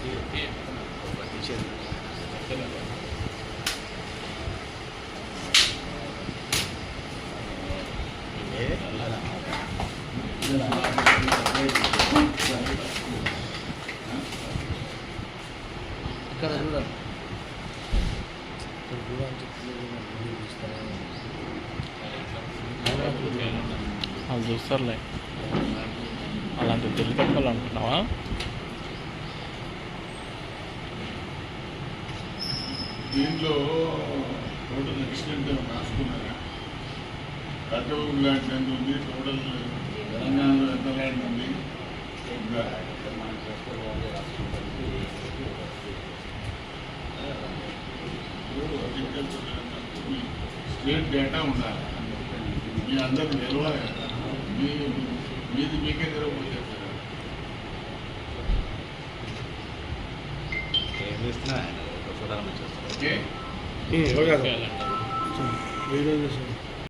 ఇక్కడ చూడండి. ఇక్కడ వాళ్ళు చూస్తారులే. అలాంటి దీనిలో టోటల్ ఎక్స్టెంట్ రాసుకున్నారా కట్టూరు ల్యాండ్ ఎంత ఉంది టోటల్ తెలంగాణలో ఎంత ల్యాండ్ ఉంది? స్టేట్ డేటా ఉండాలి. మీ అందరు నిలవాలి మీ మీది మీకే తెరవకపోతే చెప్తారా ఓకే వీడియో చేస్తాను